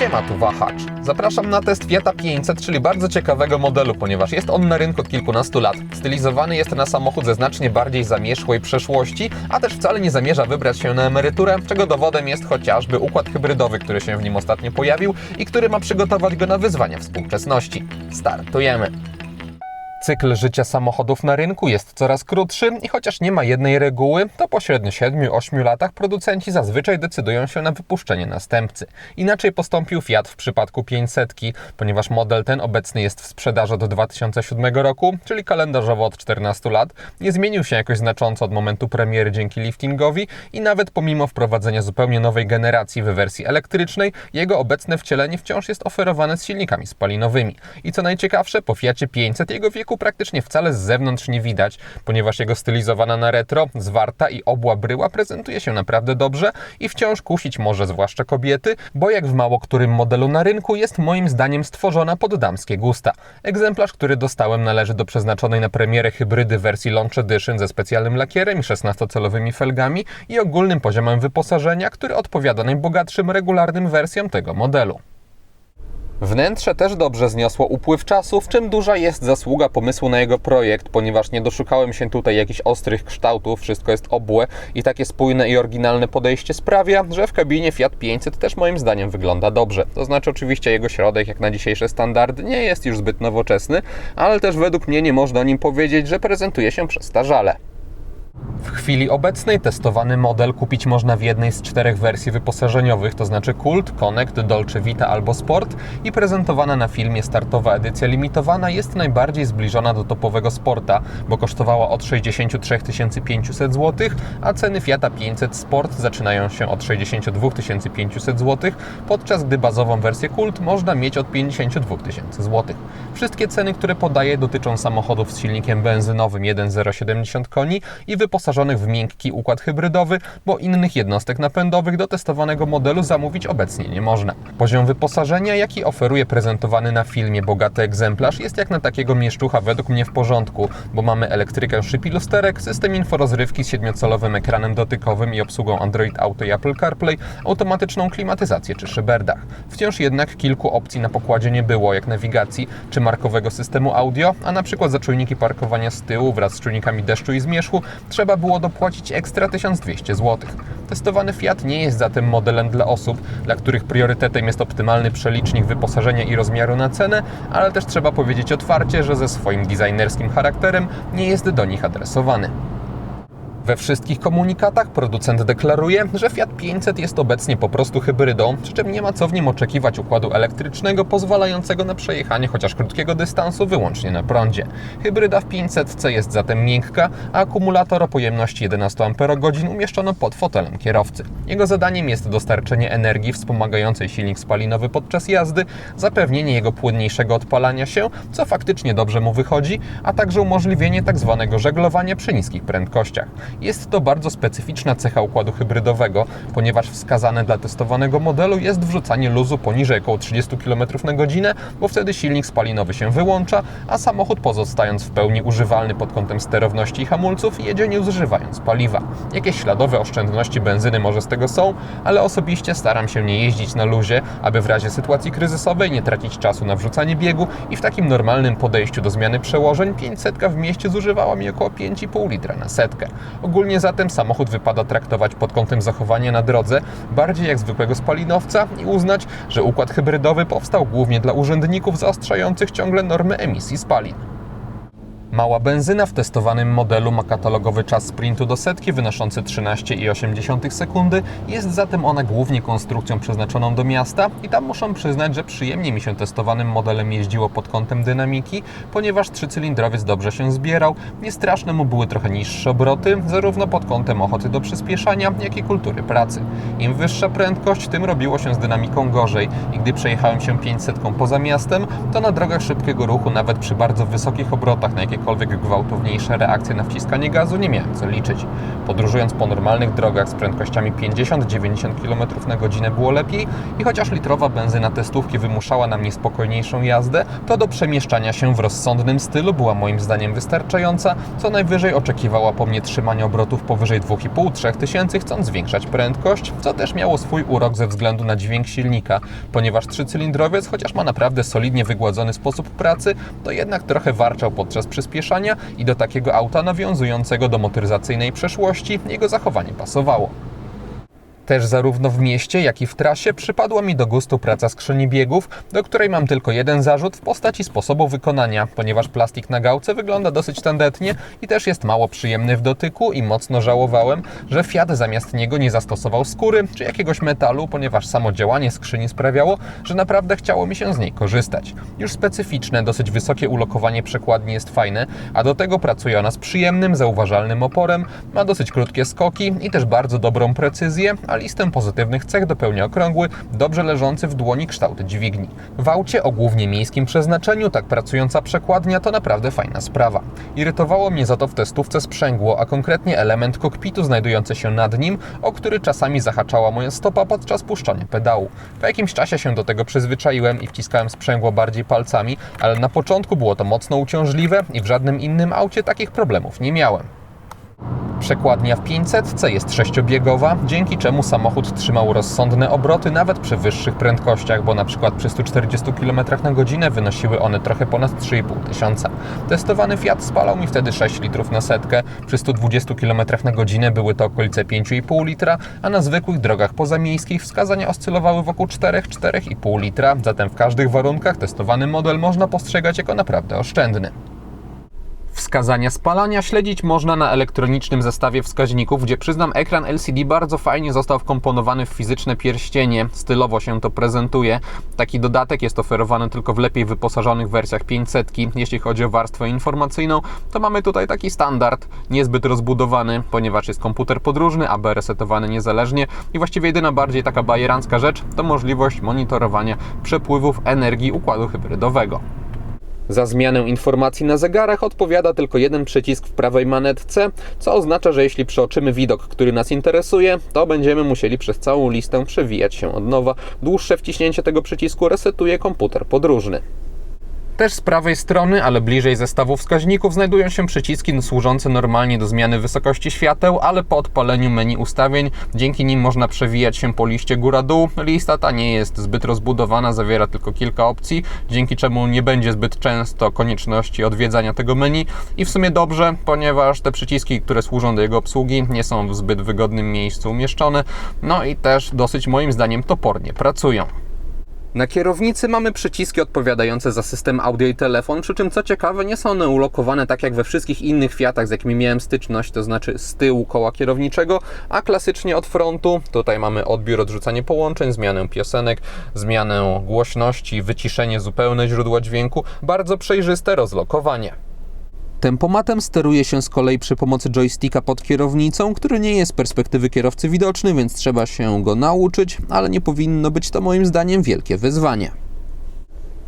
Siema, tu Wahacz. Zapraszam na test Fiata 500, czyli bardzo ciekawego modelu, ponieważ jest on na rynku od kilkunastu lat. Stylizowany jest na samochód ze znacznie bardziej zamierzchłej przeszłości, a też wcale nie zamierza wybrać się na emeryturę, czego dowodem jest chociażby układ hybrydowy, który się w nim ostatnio pojawił i który ma przygotować go na wyzwania współczesności. Startujemy! Cykl życia samochodów na rynku jest coraz krótszy i chociaż nie ma jednej reguły, to po średnio 7-8 latach producenci zazwyczaj decydują się na wypuszczenie następcy. Inaczej postąpił Fiat w przypadku 500, ponieważ model ten obecny jest w sprzedaży od 2007 roku, czyli kalendarzowo od 14 lat. Nie zmienił się jakoś znacząco od momentu premiery dzięki liftingowi i nawet pomimo wprowadzenia zupełnie nowej generacji w wersji elektrycznej, jego obecne wcielenie wciąż jest oferowane z silnikami spalinowymi. I co najciekawsze, po Fiacie 500 jego praktycznie wcale z zewnątrz nie widać, ponieważ jego stylizowana na retro, zwarta i obła bryła prezentuje się naprawdę dobrze i wciąż kusić może zwłaszcza kobiety, bo jak w mało którym modelu na rynku jest moim zdaniem stworzona pod damskie gusta. Egzemplarz, który dostałem należy do przeznaczonej na premierę hybrydy wersji Launch Edition ze specjalnym lakierem i 16-calowymi felgami i ogólnym poziomem wyposażenia, który odpowiada najbogatszym regularnym wersjom tego modelu. Wnętrze też dobrze zniosło upływ czasu, w czym duża jest zasługa pomysłu na jego projekt, ponieważ nie doszukałem się tutaj jakichś ostrych kształtów, wszystko jest obłe i takie spójne i oryginalne podejście sprawia, że w kabinie Fiat 500 też moim zdaniem wygląda dobrze. To znaczy oczywiście jego środek, jak na dzisiejsze standardy, nie jest już zbyt nowoczesny, ale też według mnie nie można o nim powiedzieć, że prezentuje się przestarzale. W chwili obecnej testowany model kupić można w jednej z czterech wersji wyposażeniowych, to znaczy Cult, Connect, Dolce Vita albo Sport i prezentowana na filmie startowa edycja limitowana jest najbardziej zbliżona do topowego Sporta, bo kosztowała od 63 500 zł, a ceny Fiata 500 Sport zaczynają się od 62 500 zł, podczas gdy bazową wersję Cult można mieć od 52 000 zł. Wszystkie ceny, które podaję dotyczą samochodów z silnikiem benzynowym 1.070 koni i wyposażonych w miękki układ hybrydowy, bo innych jednostek napędowych do testowanego modelu zamówić obecnie nie można. Poziom wyposażenia, jaki oferuje prezentowany na filmie bogaty egzemplarz, jest jak na takiego mieszczucha według mnie w porządku, bo mamy elektrykę szyb i lusterek, system inforozrywki z siedmiocalowym ekranem dotykowym i obsługą Android Auto i Apple CarPlay, automatyczną klimatyzację czy szyberdach. Wciąż jednak kilku opcji na pokładzie nie było, jak nawigacji czy markowego systemu audio, a na przykład za czujniki parkowania z tyłu wraz z czujnikami deszczu i zmierzchu trzeba było dopłacić ekstra 1200 zł. Testowany Fiat nie jest zatem modelem dla osób, dla których priorytetem jest optymalny przelicznik wyposażenia i rozmiaru na cenę, ale też trzeba powiedzieć otwarcie, że ze swoim designerskim charakterem nie jest do nich adresowany. We wszystkich komunikatach producent deklaruje, że Fiat 500 jest obecnie po prostu hybrydą, przy czym nie ma co w nim oczekiwać układu elektrycznego pozwalającego na przejechanie chociaż krótkiego dystansu wyłącznie na prądzie. Hybryda w 500 jest zatem miękka, a akumulator o pojemności 11 Ah umieszczono pod fotelem kierowcy. Jego zadaniem jest dostarczenie energii wspomagającej silnik spalinowy podczas jazdy, zapewnienie jego płynniejszego odpalania się, co faktycznie dobrze mu wychodzi, a także umożliwienie tzw. żeglowania przy niskich prędkościach. Jest to bardzo specyficzna cecha układu hybrydowego, ponieważ wskazane dla testowanego modelu jest wrzucanie luzu poniżej około 30 km na godzinę, bo wtedy silnik spalinowy się wyłącza, a samochód pozostając w pełni używalny pod kątem sterowności i hamulców jedzie nie zużywając paliwa. Jakieś śladowe oszczędności benzyny może z tego są, ale osobiście staram się nie jeździć na luzie, aby w razie sytuacji kryzysowej nie tracić czasu na wrzucanie biegu i w takim normalnym podejściu do zmiany przełożeń 500 w mieście zużywała mi około 5,5 litra na setkę. Ogólnie zatem samochód wypada traktować pod kątem zachowania na drodze bardziej jak zwykłego spalinowca i uznać, że układ hybrydowy powstał głównie dla urzędników zaostrzających ciągle normy emisji spalin. Mała benzyna w testowanym modelu ma katalogowy czas sprintu do setki wynoszący 13,8 sekundy. Jest zatem ona głównie konstrukcją przeznaczoną do miasta i tam muszę przyznać, że przyjemnie mi się testowanym modelem jeździło pod kątem dynamiki, ponieważ trzycylindrowiec dobrze się zbierał, niestraszne mu były trochę niższe obroty, zarówno pod kątem ochoty do przyspieszania, jak i kultury pracy. Im wyższa prędkość, tym robiło się z dynamiką gorzej i gdy przejechałem się 500 poza miastem, to na drogach szybkiego ruchu, nawet przy bardzo wysokich obrotach, na jakie jakiekolwiek gwałtowniejsze reakcje na wciskanie gazu, nie miałem co liczyć. Podróżując po normalnych drogach z prędkościami 50-90 km na godzinę było lepiej i chociaż litrowa benzyna testówki wymuszała na mnie spokojniejszą jazdę, to do przemieszczania się w rozsądnym stylu była moim zdaniem wystarczająca, co najwyżej oczekiwała po mnie trzymania obrotów powyżej 2,5-3 tysięcy, chcąc zwiększać prędkość, co też miało swój urok ze względu na dźwięk silnika, ponieważ trzycylindrowiec, chociaż ma naprawdę solidnie wygładzony sposób pracy, to jednak trochę warczał podczas przyspieszania i do takiego auta nawiązującego do motoryzacyjnej przeszłości jego zachowanie pasowało. Też zarówno w mieście, jak i w trasie przypadła mi do gustu praca skrzyni biegów, do której mam tylko jeden zarzut w postaci sposobu wykonania, ponieważ plastik na gałce wygląda dosyć tandetnie i też jest mało przyjemny w dotyku i mocno żałowałem, że Fiat zamiast niego nie zastosował skóry czy jakiegoś metalu, ponieważ samo działanie skrzyni sprawiało, że naprawdę chciało mi się z niej korzystać. Już specyficzne, dosyć wysokie ulokowanie przekładni jest fajne, a do tego pracuje ona z przyjemnym, zauważalnym oporem, ma dosyć krótkie skoki i też bardzo dobrą precyzję, a listę pozytywnych cech dopełnia okrągły, dobrze leżący w dłoni kształt dźwigni. W aucie o głównie miejskim przeznaczeniu tak pracująca przekładnia to naprawdę fajna sprawa. Irytowało mnie za to w testówce sprzęgło, a konkretnie element kokpitu znajdujący się nad nim, o który czasami zahaczała moja stopa podczas puszczania pedału. Po jakimś czasie się do tego przyzwyczaiłem i wciskałem sprzęgło bardziej palcami, ale na początku było to mocno uciążliwe i w żadnym innym aucie takich problemów nie miałem. Przekładnia w 500 jest sześciobiegowa, dzięki czemu samochód trzymał rozsądne obroty nawet przy wyższych prędkościach, bo przykład przy 140 km na godzinę wynosiły one trochę ponad 3,5 tysiąca. Testowany Fiat spalał mi wtedy 6 litrów na setkę, przy 120 km na godzinę były to okolice 5,5 litra, a na zwykłych drogach pozamiejskich wskazania oscylowały wokół 4-4,5 litra, zatem w każdych warunkach testowany model można postrzegać jako naprawdę oszczędny. Wskazania spalania śledzić można na elektronicznym zestawie wskaźników, gdzie przyznam ekran LCD bardzo fajnie został wkomponowany w fizyczne pierścienie. Stylowo się to prezentuje. Taki dodatek jest oferowany tylko w lepiej wyposażonych wersjach 500. Jeśli chodzi o warstwę informacyjną, to mamy tutaj taki standard, niezbyt rozbudowany, ponieważ jest komputer podróżny, AB resetowany niezależnie i właściwie jedyna bardziej taka bajerancka rzecz to możliwość monitorowania przepływów energii układu hybrydowego. Za zmianę informacji na zegarach odpowiada tylko jeden przycisk w prawej manetce, co oznacza, że jeśli przeoczymy widok, który nas interesuje, to będziemy musieli przez całą listę przewijać się od nowa. Dłuższe wciśnięcie tego przycisku resetuje komputer podróżny. Też z prawej strony, ale bliżej zestawu wskaźników, znajdują się przyciski służące normalnie do zmiany wysokości świateł, ale po odpaleniu menu ustawień. Dzięki nim można przewijać się po liście góra-dół. Lista ta nie jest zbyt rozbudowana, zawiera tylko kilka opcji, dzięki czemu nie będzie zbyt często konieczności odwiedzania tego menu. I w sumie dobrze, ponieważ te przyciski, które służą do jego obsługi, nie są w zbyt wygodnym miejscu umieszczone. No i też dosyć moim zdaniem topornie pracują. Na kierownicy mamy przyciski odpowiadające za system audio i telefon, przy czym co ciekawe nie są one ulokowane tak jak we wszystkich innych Fiatach, z jakimi miałem styczność, to znaczy z tyłu koła kierowniczego, a klasycznie od frontu. Tutaj mamy odbiór, odrzucanie połączeń, zmianę piosenek, zmianę głośności, wyciszenie zupełne źródła dźwięku, bardzo przejrzyste rozlokowanie. Tempomatem steruje się z kolei przy pomocy joysticka pod kierownicą, który nie jest z perspektywy kierowcy widoczny, więc trzeba się go nauczyć, ale nie powinno być to moim zdaniem wielkie wyzwanie.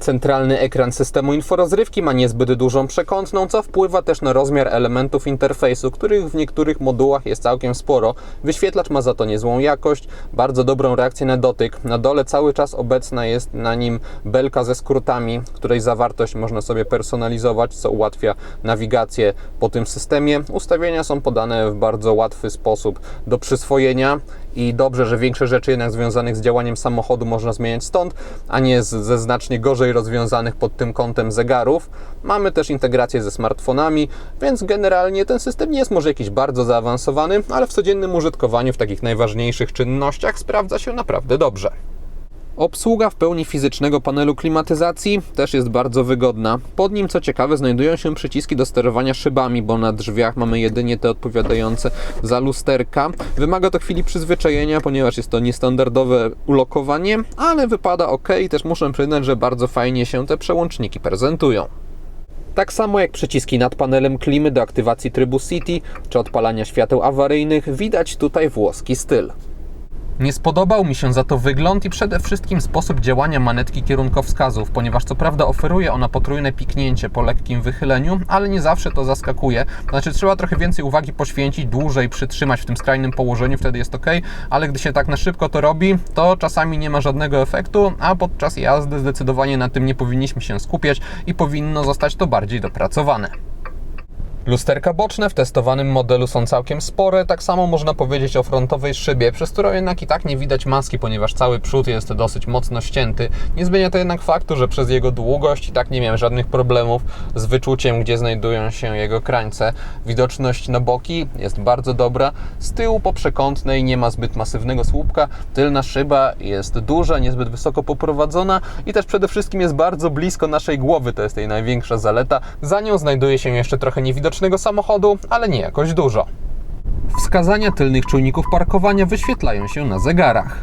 Centralny ekran systemu inforozrywki ma niezbyt dużą przekątną, co wpływa też na rozmiar elementów interfejsu, których w niektórych modułach jest całkiem sporo. Wyświetlacz ma za to niezłą jakość, bardzo dobrą reakcję na dotyk. Na dole cały czas obecna jest na nim belka ze skrótami, której zawartość można sobie personalizować, co ułatwia nawigację po tym systemie. Ustawienia są podane w bardzo łatwy sposób do przyswojenia i dobrze, że większe rzeczy jednak związanych z działaniem samochodu można zmieniać stąd, a nie z, ze znacznie gorzej rozwiązanych pod tym kątem zegarów. Mamy też integrację ze smartfonami, więc generalnie ten system nie jest może jakiś bardzo zaawansowany, ale w codziennym użytkowaniu, w takich najważniejszych czynnościach sprawdza się naprawdę dobrze. Obsługa w pełni fizycznego panelu klimatyzacji też jest bardzo wygodna. Pod nim, co ciekawe, znajdują się przyciski do sterowania szybami, bo na drzwiach mamy jedynie te odpowiadające za lusterka. Wymaga to chwili przyzwyczajenia, ponieważ jest to niestandardowe ulokowanie, ale wypada ok. Też muszę przyznać, że bardzo fajnie się te przełączniki prezentują. Tak samo jak przyciski nad panelem klimy do aktywacji trybu City czy odpalania świateł awaryjnych, widać tutaj włoski styl. Nie spodobał mi się za to wygląd i przede wszystkim sposób działania manetki kierunkowskazów, ponieważ co prawda oferuje ona potrójne piknięcie po lekkim wychyleniu, ale nie zawsze to zaskakuje. Znaczy trzeba trochę więcej uwagi poświęcić, dłużej przytrzymać w tym skrajnym położeniu, wtedy jest ok, ale gdy się tak na szybko to robi, to czasami nie ma żadnego efektu, a podczas jazdy zdecydowanie na tym nie powinniśmy się skupiać i powinno zostać to bardziej dopracowane. Lusterka boczne w testowanym modelu są całkiem spore, tak samo można powiedzieć o frontowej szybie, przez którą jednak i tak nie widać maski, ponieważ cały przód jest dosyć mocno ścięty. Nie zmienia to jednak faktu, że przez jego długość i tak nie miałem żadnych problemów z wyczuciem, gdzie znajdują się jego krańce. Widoczność na boki jest bardzo dobra, z tyłu po przekątnej nie ma zbyt masywnego słupka, tylna szyba jest duża, niezbyt wysoko poprowadzona i też przede wszystkim jest bardzo blisko naszej głowy, to jest jej największa zaleta. Za nią znajduje się jeszcze trochę niewidocznego samochodu, ale nie jakoś dużo. Wskazania tylnych czujników parkowania wyświetlają się na zegarach.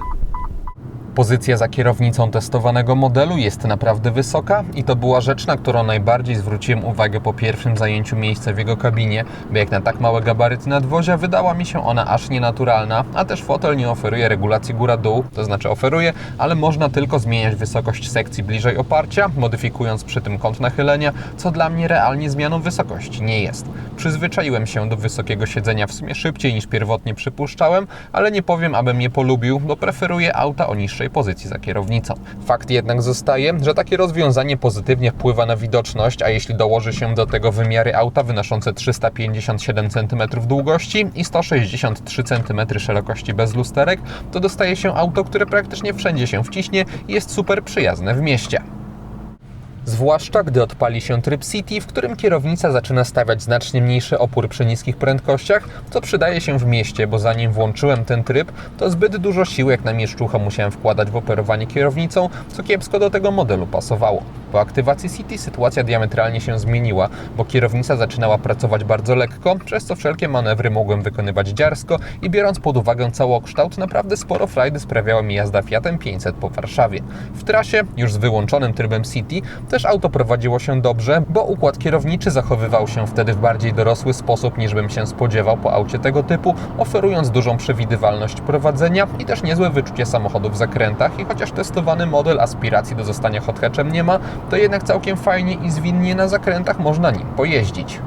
Pozycja za kierownicą testowanego modelu jest naprawdę wysoka i to była rzecz, na którą najbardziej zwróciłem uwagę po pierwszym zajęciu miejsca w jego kabinie, bo jak na tak małe gabaryty nadwozia wydała mi się ona aż nienaturalna, a też fotel nie oferuje regulacji góra-dół, to znaczy oferuje, ale można tylko zmieniać wysokość sekcji bliżej oparcia, modyfikując przy tym kąt nachylenia, co dla mnie realnie zmianą wysokości nie jest. Przyzwyczaiłem się do wysokiego siedzenia w sumie szybciej niż pierwotnie przypuszczałem, ale nie powiem, abym je polubił, bo preferuję auta o niższej pozycji za kierownicą. Fakt jednak zostaje, że takie rozwiązanie pozytywnie wpływa na widoczność, a jeśli dołoży się do tego wymiary auta wynoszące 357 cm długości i 163 cm szerokości bez lusterek, to dostaje się auto, które praktycznie wszędzie się wciśnie i jest super przyjazne w mieście. Zwłaszcza gdy odpali się tryb City, w którym kierownica zaczyna stawiać znacznie mniejszy opór przy niskich prędkościach, co przydaje się w mieście, bo zanim włączyłem ten tryb, to zbyt dużo sił jak na mieszczucha musiałem wkładać w operowanie kierownicą, co kiepsko do tego modelu pasowało. Po aktywacji City sytuacja diametralnie się zmieniła, bo kierownica zaczynała pracować bardzo lekko, przez co wszelkie manewry mogłem wykonywać dziarsko i biorąc pod uwagę całokształt, naprawdę sporo frajdy sprawiała mi jazda Fiatem 500 po Warszawie. W trasie, już z wyłączonym trybem City, też auto prowadziło się dobrze, bo układ kierowniczy zachowywał się wtedy w bardziej dorosły sposób niż bym się spodziewał po aucie tego typu, oferując dużą przewidywalność prowadzenia i też niezłe wyczucie samochodu w zakrętach i chociaż testowany model aspiracji do zostania hot hatchem nie ma, to jednak całkiem fajnie i zwinnie na zakrętach można nim pojeździć.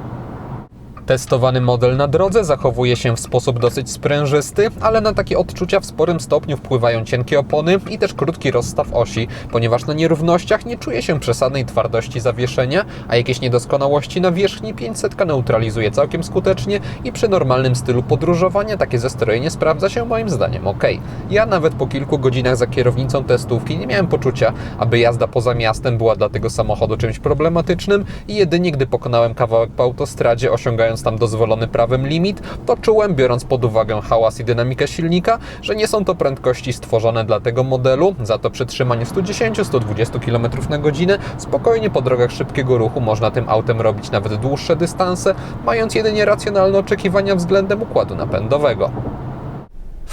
Testowany model na drodze zachowuje się w sposób dosyć sprężysty, ale na takie odczucia w sporym stopniu wpływają cienkie opony i też krótki rozstaw osi, ponieważ na nierównościach nie czuje się przesadnej twardości zawieszenia, a jakieś niedoskonałości na wierzchni 500 neutralizuje całkiem skutecznie i przy normalnym stylu podróżowania takie zestrojenie sprawdza się moim zdaniem ok. Ja nawet po kilku godzinach za kierownicą testówki nie miałem poczucia, aby jazda poza miastem była dla tego samochodu czymś problematycznym i jedynie gdy pokonałem kawałek po autostradzie osiągając tam dozwolony prawem limit, to czułem, biorąc pod uwagę hałas i dynamikę silnika, że nie są to prędkości stworzone dla tego modelu, za to przy trzymaniu 110-120 km na godzinę spokojnie po drogach szybkiego ruchu można tym autem robić nawet dłuższe dystanse, mając jedynie racjonalne oczekiwania względem układu napędowego.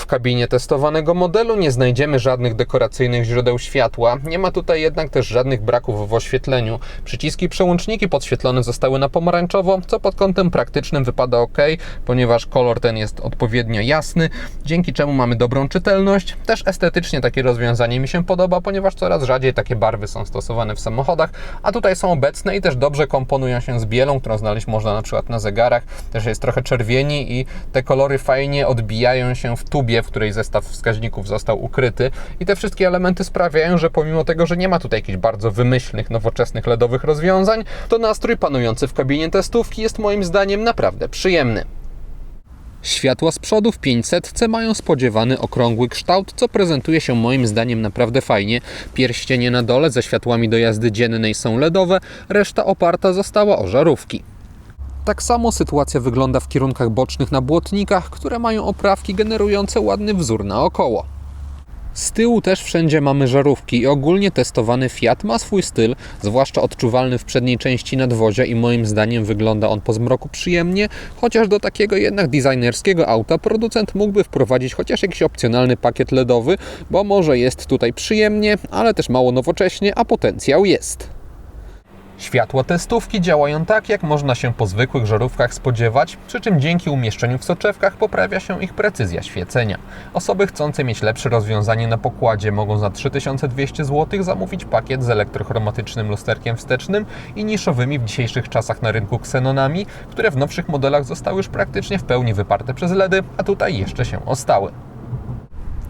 W kabinie testowanego modelu nie znajdziemy żadnych dekoracyjnych źródeł światła. Nie ma tutaj jednak też żadnych braków w oświetleniu. Przyciski i przełączniki podświetlone zostały na pomarańczowo, co pod kątem praktycznym wypada ok, ponieważ kolor ten jest odpowiednio jasny, dzięki czemu mamy dobrą czytelność. Też estetycznie takie rozwiązanie mi się podoba, ponieważ coraz rzadziej takie barwy są stosowane w samochodach, a tutaj są obecne i też dobrze komponują się z bielą, którą znaleźć można na przykład na zegarach. Też jest trochę czerwieni i te kolory fajnie odbijają się w tubie w której zestaw wskaźników został ukryty. I te wszystkie elementy sprawiają, że pomimo tego, że nie ma tutaj jakichś bardzo wymyślnych, nowoczesnych LEDowych rozwiązań, to nastrój panujący w kabinie testówki jest moim zdaniem naprawdę przyjemny. Światła z przodu w 500 mają spodziewany okrągły kształt, co prezentuje się moim zdaniem naprawdę fajnie. Pierścienie na dole ze światłami do jazdy dziennej są LEDowe, reszta oparta została o żarówki. Tak samo sytuacja wygląda w kierunkach bocznych na błotnikach, które mają oprawki generujące ładny wzór naokoło. Z tyłu też wszędzie mamy żarówki i ogólnie testowany Fiat ma swój styl, zwłaszcza odczuwalny w przedniej części nadwozia i moim zdaniem wygląda on po zmroku przyjemnie, chociaż do takiego jednak designerskiego auta producent mógłby wprowadzić chociaż jakiś opcjonalny pakiet LEDowy, bo może jest tutaj przyjemnie, ale też mało nowocześnie, a potencjał jest. Światła testówki działają tak, jak można się po zwykłych żarówkach spodziewać, przy czym dzięki umieszczeniu w soczewkach poprawia się ich precyzja świecenia. Osoby chcące mieć lepsze rozwiązanie na pokładzie mogą za 3200 zł zamówić pakiet z elektrochromatycznym lusterkiem wstecznym i niszowymi w dzisiejszych czasach na rynku ksenonami, które w nowszych modelach zostały już praktycznie w pełni wyparte przez LEDy, a tutaj jeszcze się ostały.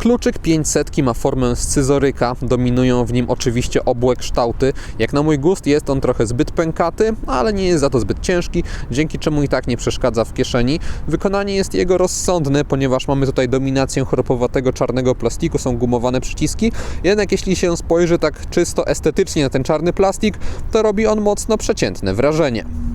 Kluczyk 500 ma formę scyzoryka, dominują w nim oczywiście obłe kształty. Jak na mój gust jest on trochę zbyt pękaty, ale nie jest za to zbyt ciężki, dzięki czemu i tak nie przeszkadza w kieszeni. Wykonanie jest jego rozsądne, ponieważ mamy tutaj dominację chropowatego czarnego plastiku, są gumowane przyciski. Jednak jeśli się spojrzy tak czysto estetycznie na ten czarny plastik, to robi on mocno przeciętne wrażenie.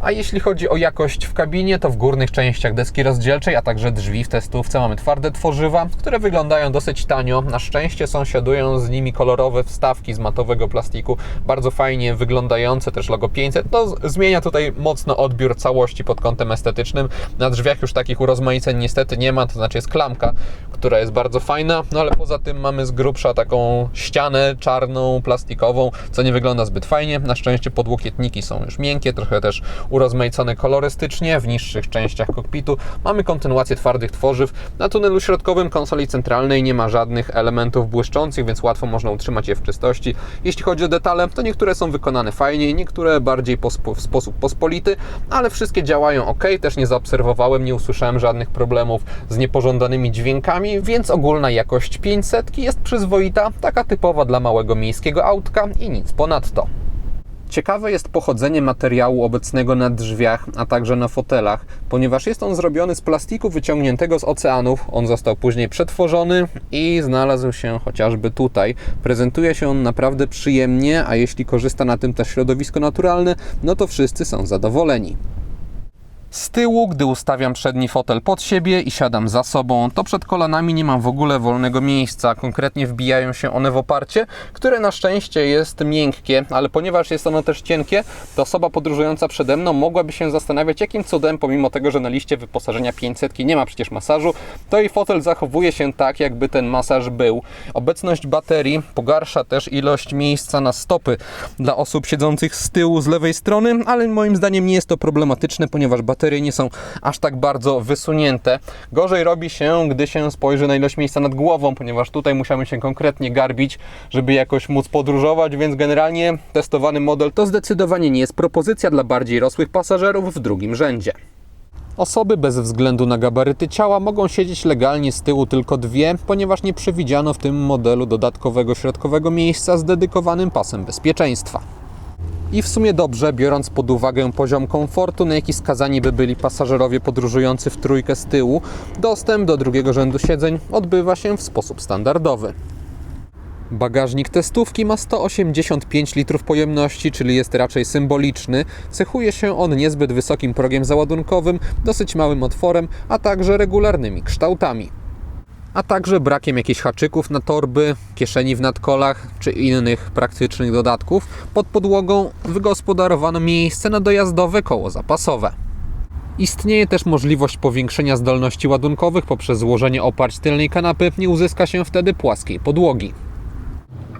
A jeśli chodzi o jakość w kabinie, to w górnych częściach deski rozdzielczej, a także drzwi w testówce mamy twarde tworzywa, które wyglądają dosyć tanio. Na szczęście sąsiadują z nimi kolorowe wstawki z matowego plastiku, bardzo fajnie wyglądające, też logo 500. To z- zmienia tutaj mocno odbiór całości pod kątem estetycznym. Na drzwiach już takich urozmaiceń niestety nie ma, to znaczy jest klamka, która jest bardzo fajna, no ale poza tym mamy z grubsza taką ścianę czarną, plastikową, co nie wygląda zbyt fajnie. Na szczęście podłokietniki są już miękkie, trochę też urozmaicone kolorystycznie. W niższych częściach kokpitu mamy kontynuację twardych tworzyw. Na tunelu środkowym konsoli centralnej nie ma żadnych elementów błyszczących, więc łatwo można utrzymać je w czystości. Jeśli chodzi o detale, to niektóre są wykonane fajniej, niektóre bardziej w sposób pospolity, ale wszystkie działają ok. Też nie zaobserwowałem, nie usłyszałem żadnych problemów z niepożądanymi dźwiękami, więc ogólna jakość 500 jest przyzwoita, taka typowa dla małego miejskiego autka i nic ponadto. Ciekawe jest pochodzenie materiału obecnego na drzwiach, a także na fotelach, ponieważ jest on zrobiony z plastiku wyciągniętego z oceanów. On został później przetworzony i znalazł się chociażby tutaj. Prezentuje się on naprawdę przyjemnie, a jeśli korzysta na tym też środowisko naturalne, no to wszyscy są zadowoleni. Z tyłu, gdy ustawiam przedni fotel pod siebie i siadam za sobą, to przed kolanami nie mam w ogóle wolnego miejsca. Konkretnie wbijają się one w oparcie, które na szczęście jest miękkie, ale ponieważ jest ono też cienkie, to osoba podróżująca przede mną mogłaby się zastanawiać, jakim cudem, pomimo tego, że na liście wyposażenia 500 nie ma przecież masażu, to i fotel zachowuje się tak, jakby ten masaż był. Obecność baterii pogarsza też ilość miejsca na stopy dla osób siedzących z tyłu, z lewej strony, ale moim zdaniem nie jest to problematyczne, ponieważ baterie nie są aż tak bardzo wysunięte. Gorzej robi się, gdy się spojrzy na ilość miejsca nad głową, ponieważ tutaj musiamy się konkretnie garbić, żeby jakoś móc podróżować, więc generalnie testowany model to zdecydowanie nie jest propozycja dla bardziej rosłych pasażerów w drugim rzędzie. Osoby bez względu na gabaryty ciała mogą siedzieć legalnie z tyłu tylko dwie, ponieważ nie przewidziano w tym modelu dodatkowego środkowego miejsca z dedykowanym pasem bezpieczeństwa. I w sumie dobrze, biorąc pod uwagę poziom komfortu, na jaki skazani by byli pasażerowie podróżujący w trójkę z tyłu, dostęp do drugiego rzędu siedzeń odbywa się w sposób standardowy. Bagażnik testówki ma 185 litrów pojemności, czyli jest raczej symboliczny. Cechuje się on niezbyt wysokim progiem załadunkowym, dosyć małym otworem, a także regularnymi kształtami. A także brakiem jakichś haczyków na torby, kieszeni w nadkolach czy innych praktycznych dodatków. Pod podłogą wygospodarowano miejsce na dojazdowe koło zapasowe. Istnieje też możliwość powiększenia zdolności ładunkowych poprzez złożenie oparć tylnej kanapy, nie uzyska się wtedy płaskiej podłogi.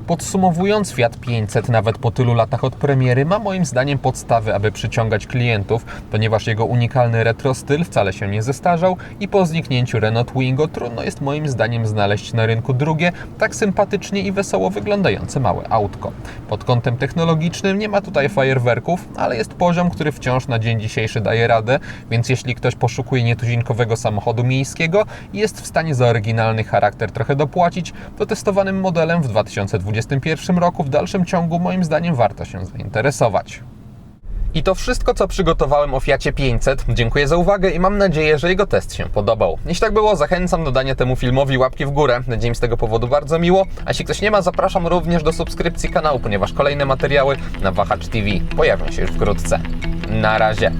Podsumowując, Fiat 500 nawet po tylu latach od premiery ma moim zdaniem podstawy, aby przyciągać klientów, ponieważ jego unikalny retro styl wcale się nie zestarzał i po zniknięciu Renault Twingo trudno jest moim zdaniem znaleźć na rynku drugie, tak sympatycznie i wesoło wyglądające małe autko. Pod kątem technologicznym nie ma tutaj fajerwerków, ale jest poziom, który wciąż na dzień dzisiejszy daje radę, więc jeśli ktoś poszukuje nietuzinkowego samochodu miejskiego i jest w stanie za oryginalny charakter trochę dopłacić, to testowanym modelem w 2021 roku w dalszym ciągu moim zdaniem warto się zainteresować. I to wszystko, co przygotowałem o Fiacie 500. Dziękuję za uwagę i mam nadzieję, że jego test się podobał. Jeśli tak było, zachęcam do dania temu filmowi łapki w górę. Będzie mi z tego powodu bardzo miło. A jeśli ktoś nie ma, zapraszam również do subskrypcji kanału, ponieważ kolejne materiały na Wahacz TV pojawią się już wkrótce. Na razie.